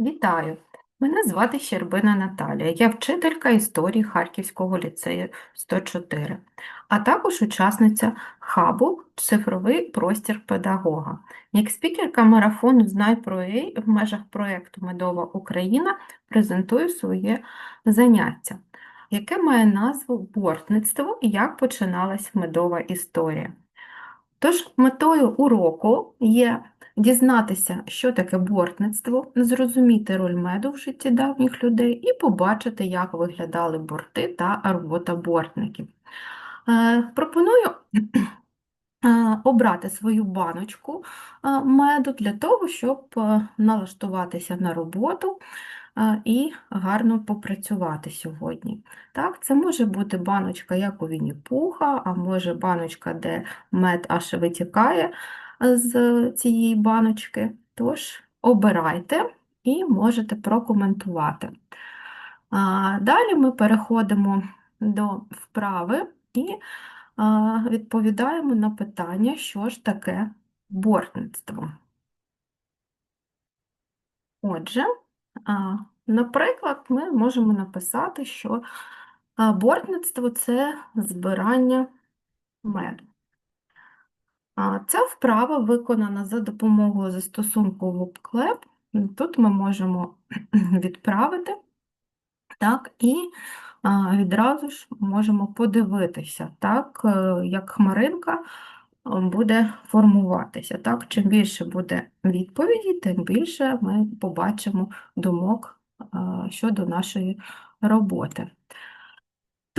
Вітаю! Мене звати Щербина Наталія. Я вчителька історії Харківського ліцею 104, а також учасниця хабу Цифровий простір педагога. Як спікерка марафону Знай про ЕІ в межах проєкту Медова Україна презентую своє заняття, яке має назву Бортництво і як починалась медова історія. Тож метою уроку є дізнатися, що таке бортництво, зрозуміти роль меду в житті давніх людей і побачити, як виглядали борти та робота бортників. Е, Пропоную е, обрати свою баночку е, меду для того, щоб налаштуватися на роботу і гарно попрацювати сьогодні. Так, Це може бути баночка, як у Вінні-Пуха, а може баночка, де мед аж витікає з цієї баночки. Тож, обирайте і можете прокоментувати. Далі ми переходимо до вправи і відповідаємо на питання, що ж таке бортництво. Отже, наприклад, ми можемо написати, що бортництво це збирання меду. Ця вправа виконана за допомогою застосунку WhoopClap. Тут ми можемо відправити, так, і відразу ж можемо подивитися, так, е, як хмаринка е, буде формуватися. Так, Чим більше буде відповіді, тим більше ми побачимо думок щодо нашої роботи.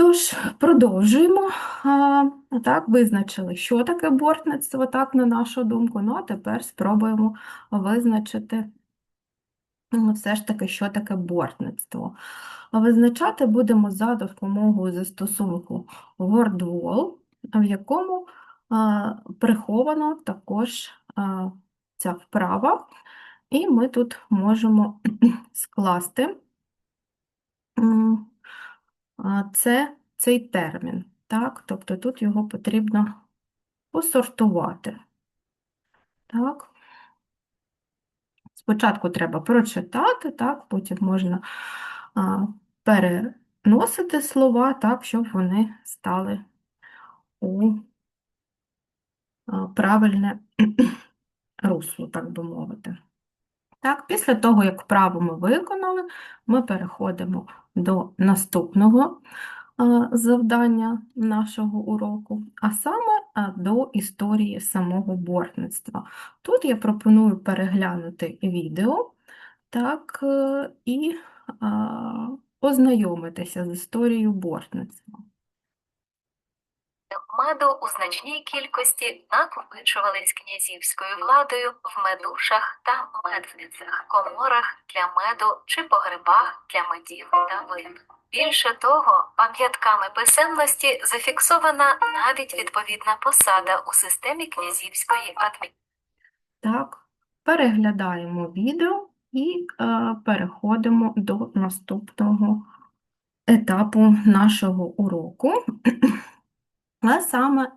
Тож, продовжуємо. Так, визначили, що таке бортництво, так, на нашу думку. Ну, а тепер спробуємо визначити ну, все ж таки, що таке бортництво. Визначати будемо за допомогою застосунку WordWall, в якому а, приховано також ця вправа, і ми тут можемо скласти це, цей термін. Так? Тобто тут його потрібно посортувати. Так? Спочатку треба прочитати, так? потім можна а, переносити слова так, щоб вони стали у правильне русло, так би мовити. Так, Після того, як вправу ми виконали, ми переходимо до наступного завдання нашого уроку, а саме до історії самого бортництва. Тут я пропоную переглянути відео так, е, і ознайомитися з історією бортництва. Меду у значній кількості накопичувались князівською владою в медушах та медницях, коморах для меду чи погребах для медів та вин. Більше того, пам'ятками писемності зафіксована навіть відповідна посада у системі князівської адміністрації. Так, переглядаємо відео і е, переходимо до наступного етапу нашого уроку. А саме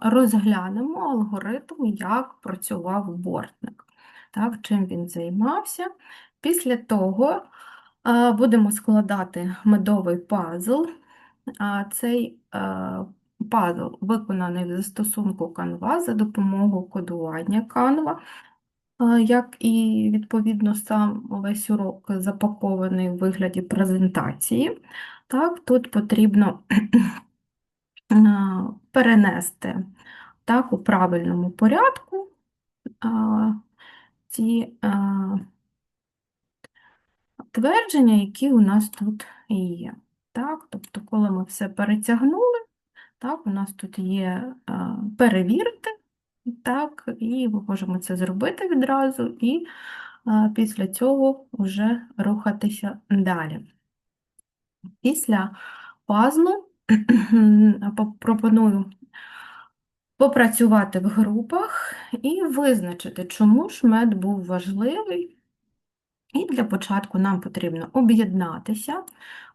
розглянемо алгоритм, як працював бортник, так, чим він займався. Після того будемо складати медовий пазл. А, Цей пазл виконаний в застосунку Canva за допомогою кодування Canva, як і, відповідно, сам весь урок запакований у вигляді презентації. Так, Тут потрібно перенести так, у правильному порядку ці твердження, які у нас тут є. Так, тобто, коли ми все перетягнули, так, у нас тут є а, перевірити, так, і ми можемо це зробити відразу, і після цього вже рухатися далі. Після пазлу пропоную попрацювати в групах і визначити, чому ж мед був важливий. І для початку нам потрібно об'єднатися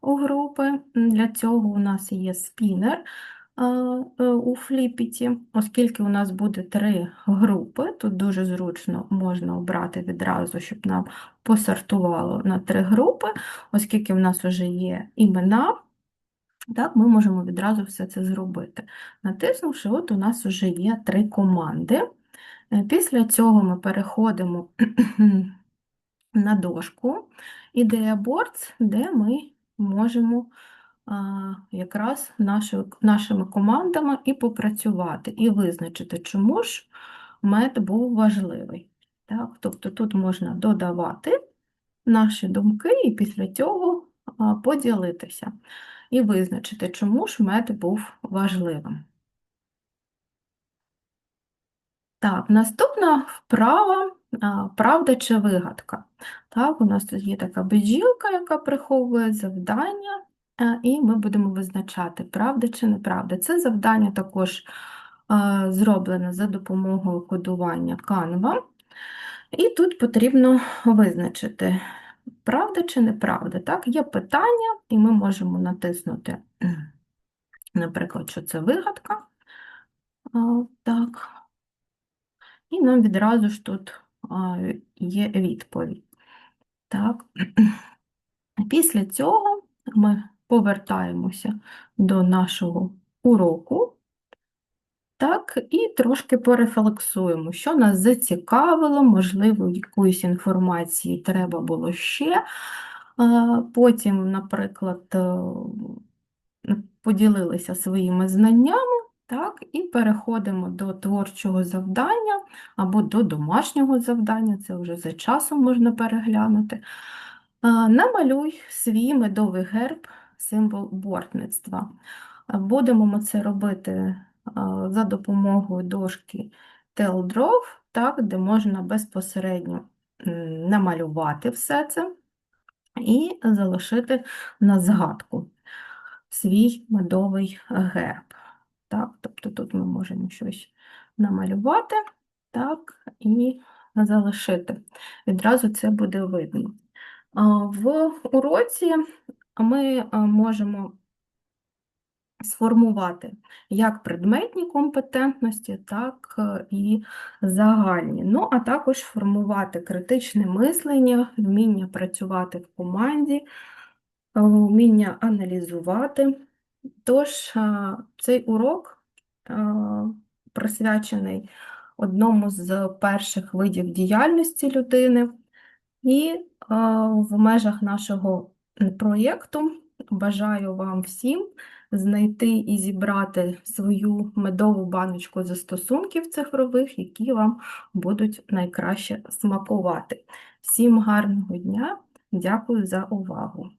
у групи. Для цього у нас є спінер, е, у фліпіті, оскільки у нас буде три групи, тут дуже зручно можна обрати відразу, щоб нам посортувало на три групи, оскільки в нас вже є імена, так, ми можемо відразу все це зробити. Натиснувши, от у нас вже є три команди. Е, Після цього ми переходимо на дошку Idea Boards, де ми можемо якраз наші, нашими командами і попрацювати, і визначити, чому ж мед був важливий. Так? Тобто тут можна додавати наші думки і після цього поділитися і визначити, чому ж мед був важливим. Так, наступна вправа правда чи вигадка. Так, у нас тут є така бджілка, яка приховує завдання, і ми будемо визначати, правда чи неправда. Це завдання також зроблене за допомогою кодування Canva. І тут потрібно визначити, правда чи неправда. Так, є питання, і ми можемо натиснути, наприклад, що це вигадка. Так. І нам відразу ж тут є відповідь. Так. Після цього ми повертаємося до нашого уроку. Так, і трошки порефлексуємо, що нас зацікавило, можливо, якоїсь інформації треба було ще. Потім, наприклад, е, поділилися своїми знаннями, так, і переходимо до творчого завдання або до домашнього завдання, це вже за часом можна переглянути. Намалюй свій медовий герб, символ бортництва. Будемо ми це робити за допомогою дошки Телдров, так, де можна безпосередньо намалювати все це і залишити на згадку свій медовий герб. Так, тобто тут ми можемо щось намалювати, так, і залишити. Відразу це буде видно. В уроці ми можемо сформувати як предметні компетентності, так е, і загальні. Ну, а також формувати критичне мислення, вміння працювати в команді, е, вміння аналізувати. Тож, цей урок присвячений одному з перших видів діяльності людини, і в межах нашого проєкту бажаю вам всім знайти і зібрати свою медову баночку застосунків цифрових, які вам будуть найкраще смакувати. Всім гарного дня! Дякую за увагу!